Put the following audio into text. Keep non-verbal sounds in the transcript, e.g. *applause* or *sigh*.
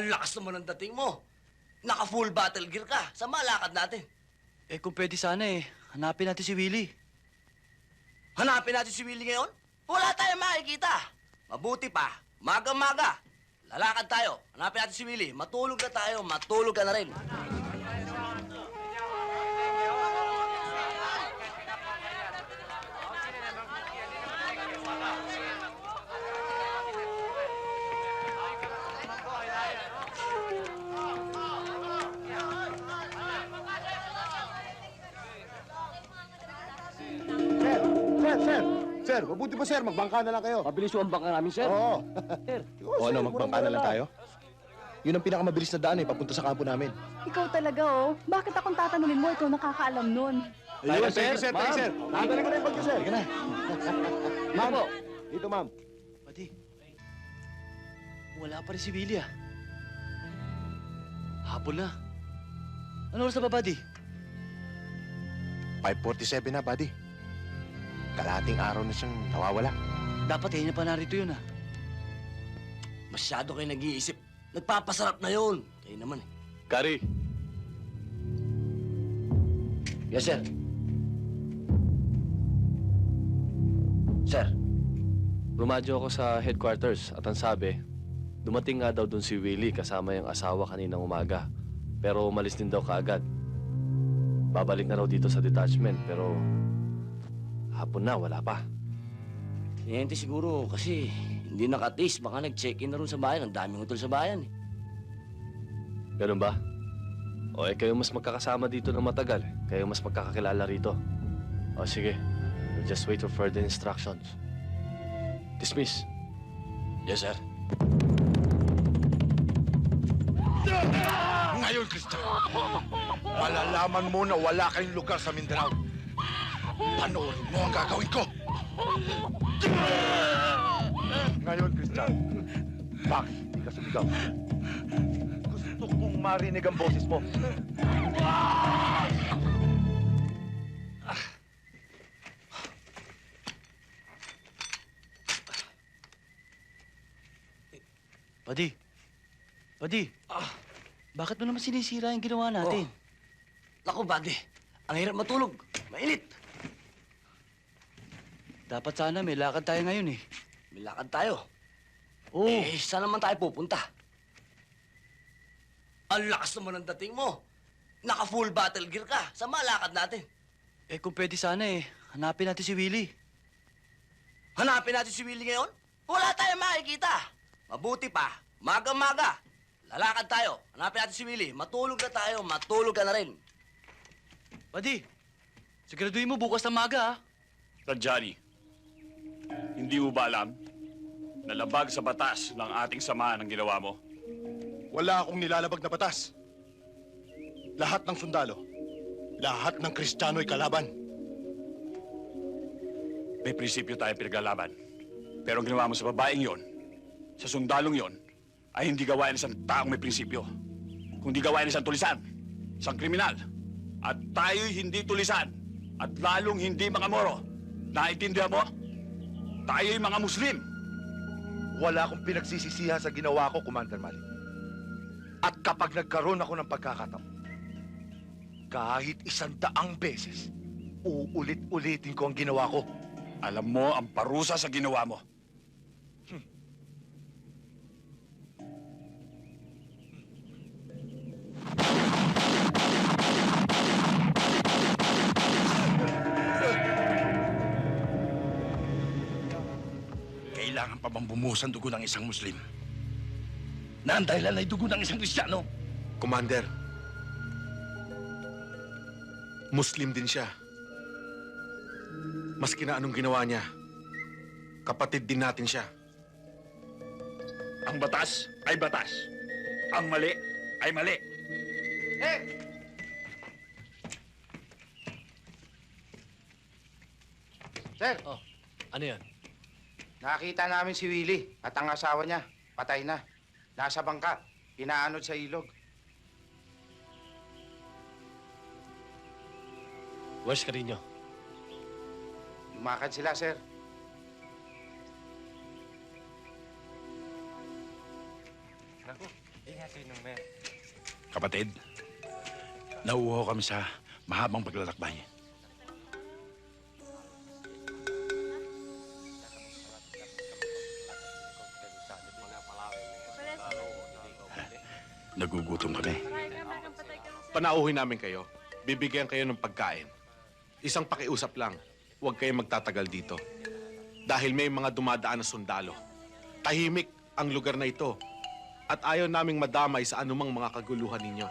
Ang lakas naman ng dating mo. Naka-full battle gear ka. Sa malakad natin. Eh kung pwede sana eh, hanapin natin si Willie. Hanapin natin si Willie ngayon. Wala tayong makikita. Mabuti pa, maga-maga. Lalakad tayo. Hanapin natin si Willie. Matulog na tayo. Matulog ka na rin. Sir, Sir, mabuti pa sir, magbangka na lang kayo. Mabilis yung bangka namin, sir. Oo. *laughs* Sir. O ano, magbangka na lang tayo? Yun ang pinakamabilis na daan eh, papunta sa kampo namin. Ikaw talaga, oh. Bakit akong tatanungin mo? Ikaw nakakaalam nun. Ayun, sir. thank you, sir, thank you, sir. Nadali ko na yung bagyo, sir. Sige na. ma'am, po. dito, ma'am. Pati. Wala pa rin si Willie ah. Hapon na. Ano oras na ba, buddy? 5.47 na, buddy. Kalating araw na siyang nawawala. Dapat na pa narito yun ah. Masyado kayo nag-iisip. Nagpapasarap na yun. Kayo naman eh. Kari, Yes, sir. Sir, rumadyo ako sa headquarters at ang sabi, dumating nga daw dun si Willie kasama yung asawa kaninang umaga. Pero umalis din daw kaagad. Babalik na raw dito sa detachment pero hapon na, wala pa. kliyente siguro kasi hindi nakatis. Baka nag-check-in na rin sa bayan. Ang daming hotel sa bayan eh. Ganun ba? O eh kayo mas magkakasama dito ng matagal. Kayo mas magkakakilala rito. O sige, we'll just wait for further instructions. Dismiss. Yes, sir. Ngayon, Christian, malalaman mo na wala kayong lugar sa Mindanao. Panoorin mo ang gagawin ko. Ngayon, Christian, bakit hindi ka sumigaw? Gusto kong marinig ang boses mo. Buddy. Buddy. Bakit mo naman sinisira yung ginawa natin? Naku, buddy. Ang hirap matulog. Mainit. Dapat sana may lakad tayo ngayon eh. May lakad tayo. Oo. Eh, saan naman tayo pupunta? Ang lakas naman ng dating mo. Naka-full battle gear ka. Sa malakad natin. Eh kung pwede sana eh, hanapin natin si Willie. Hanapin natin si Willie ngayon. Wala tayong makikita. Mabuti pa, maga-maga. Lalakad tayo. Hanapin natin si Willie. Matulog na tayo. Matulog ka na rin. Buddy, siguraduhin mo bukas na maga ah. Johnny, hindi mo ba alam na labag sa batas ng ating samahan ang ginawa mo? Wala akong nilalabag na batas. Lahat ng sundalo, lahat ng Kristiyaно'y kalaban. May prinsipyo tayo pinaglalaban. Pero ang ginawa mo sa babaeng yon, sa sundalong yon, ay hindi gawain ng isang taong may prinsipyo. Kundi gawain ng isang tulisan, isang kriminal. At tayo'y hindi tulisan. At lalong hindi mga moro. Naintindihan mo? Tayo'y mga Muslim. Wala akong pinagsisisihan sa ginawa ko, Commander Malik. At kapag nagkaroon ako ng pagkakataon, kahit isang daang beses, uulit-ulitin ko ang ginawa ko. Alam mo ang parusa sa ginawa mo. Kailangan pa bang bumuhos ang dugo ng isang Muslim? Na ang dahilan ay dugo ng isang Kristiyano? Commander, Muslim din siya. Maski na anong ginawa niya, kapatid din natin siya. Ang batas ay batas. Ang mali ay mali. Sir, Ano yan? Nakita namin si Willie at ang asawa niya. Patay na. Nasa bangka. Pinaanod sa ilog. Where's Carino? Lumakad sila, sir. Eh, Kapatid, nauuho kami sa mahabang paglalakbay. Nagugutom kami. Panauhin namin kayo. Bibigyan kayo ng pagkain. Isang pakiusap lang. Huwag kayong magtatagal dito. Dahil may mga dumadaan na sundalo. Tahimik ang lugar na ito. At ayaw naming madamay sa anumang mga kaguluhan ninyo.